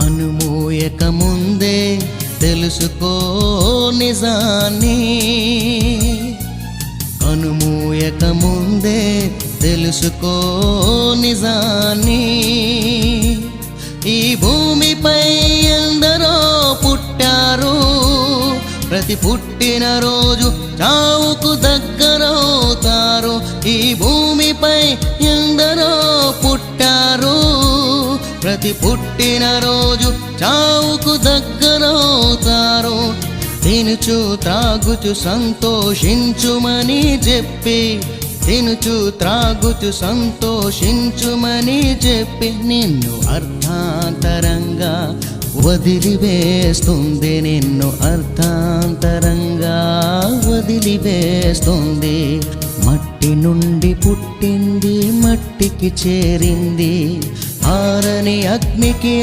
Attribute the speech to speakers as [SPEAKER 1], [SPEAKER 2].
[SPEAKER 1] కనుమూయక ముందే తెలుసుకో నిజాన్ని. కనుమూయక ముందే తెలుసుకో నిజాన్ని. ఈ భూమిపై ఎందరో పుట్టారు ప్రతి పుట్టిన రోజు చావుకు దగ్గరవుతారు. ఈ భూమిపై ఎందరో ప్రతి పుట్టిన రోజు చావుకు దగ్గరవుతారు తినుచు త్రాగుచు సంతోషించుమని చెప్పి తినుచు త్రాగుచు సంతోషించుమని చెప్పి నిన్ను అర్థాంతరంగా వదిలివేస్తుంది నిన్ను అర్థాంతరంగా వదిలివేస్తుంది. మట్టి నుండి పుట్టింది మట్టికి చేరింది. ఆరని అగ్నికి